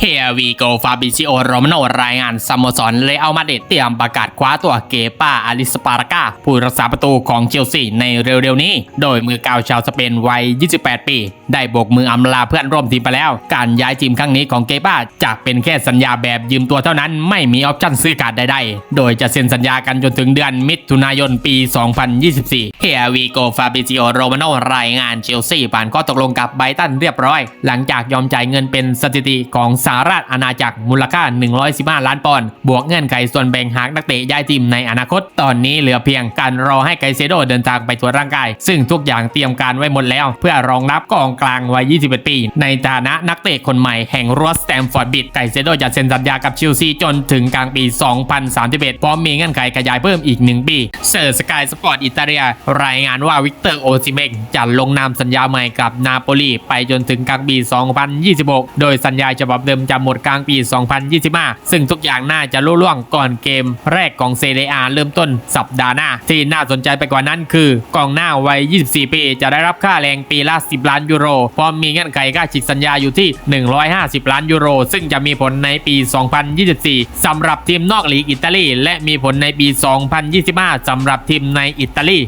เฮียวีโกฟาบิซิโอโรมาโนรายงานสโมสรเลอัลมาเดริดเตรียมประกาศคว้าตัวเกป้าอาลิสปาราก้าผู้รักษาประตูของเชลซีในเร็วๆนี้ โดยมือเก่าชาวสเปนวัย 28 ปี ได้โบกมืออำลาเพื่อนร่วมทีมไปแล้ว การย้ายทีมครั้งนี้ของเกป้าจะเป็นแค่สัญญาแบบยืมตัวเท่านั้นไม่มีออปชั่นซื้อขาดใดๆ โดยจะเซ็นสัญญากันจนถึงเดือนมิถุนายนปี 2024เฮียวีโกฟาบิซิโอโรมาโนรายงานเชลซีผ่านข้อตกลงกับไบตันเรียบร้อย หลังจากยอมจ่ายเงินเป็นสถิติของสหราชอาณาจักรมูลค่า 115 ล้านปอนด์บวกเงื่อนไขส่วนแบ่งหากนักเตะย้ายทีมในอนาคต ตอนนี้เหลือเพียงการรอให้ไกเซโดเดินทางไปตรวจร่างกาย ซึ่งทุกอย่างเตรียมการไว้หมดแล้ว เพื่อรองรับกองกลางวัย 21 ปี ในฐานะนักเตะคนใหม่แห่งรัสแตมฟอร์ดบิดไกเซโดจะเซ็นสัญญากับเชลซีจนถึงกลางปี 2031 พร้อมมีเงื่อนไขขยายเพิ่มอีก 1 ปีเซอร์สกายสปอร์ตอิตาเลียรายงานว่าวิกเตอร์โอซิเมกจะลงนามสัญญาใหม่กับนาโปลีไปจนถึงกลางปี 2026 โดยสัญญาฉบับเดิมจะหมดกลางปี 2025 ซึ่งทุกอย่างน่าจะรุ่ล่วงก่อนเกมแรกของเซเรียเริ่มต้นสัปดาห์หน้า ที่น่าสนใจไปกว่านั้นคือกองหน้าวัย 24 ปี จะได้รับค่าแรงปีละ 10 ล้านยูโร พร้อมมีเงื่อนไขค่าฉีกสัญญาอยู่ที่ 150 ล้านยูโร ซึ่งจะมีผลในปี 2024สำหรับทีมนอกลีกอิตาลี และมีผลในปี 2025สำหรับทีมในอิตาลี